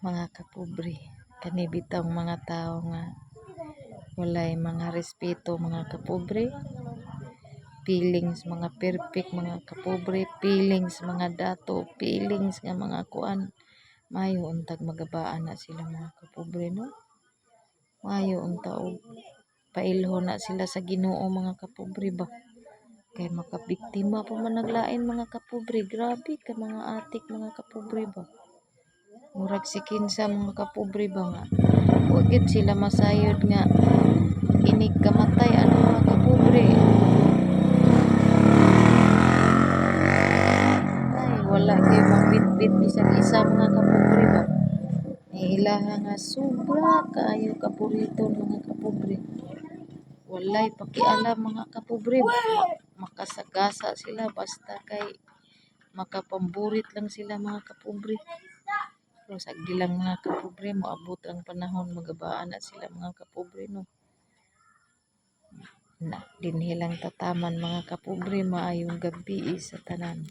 mga kapobre. Kani bitang mga tao nga walay mga respeto mga kapobre. Feelings mga perfect mga kapobre. Feelings mga dato. Feelings nga mga kuan. Mayo untag magabaan na sila mga kapobre no? Mayo unta og pailhon na sila sa Ginoo mga kapobre ba? Kay makabiktima pa man naglain mga kapobre. Grabe ka mga atik mga kapobre ba murag si kinsa mga kapobre ba nga? Wa gyud sila masayod nga inig kamatay ano mga kapobre ay wala gyud mabitbit bisag isa mga kapobre ba? Ilaha nga sobra kaayo kaburiton mga kapobre. Walay pakialam mga kapobre Ma- makasagasa sila basta kay makapamburit lang sila mga kapobre sagdi lang mga kapobre moabot ang panahon magabaan na sila mga kapobre no? Na dinhi lang tataman mga kapobre maayong gabi sa tanan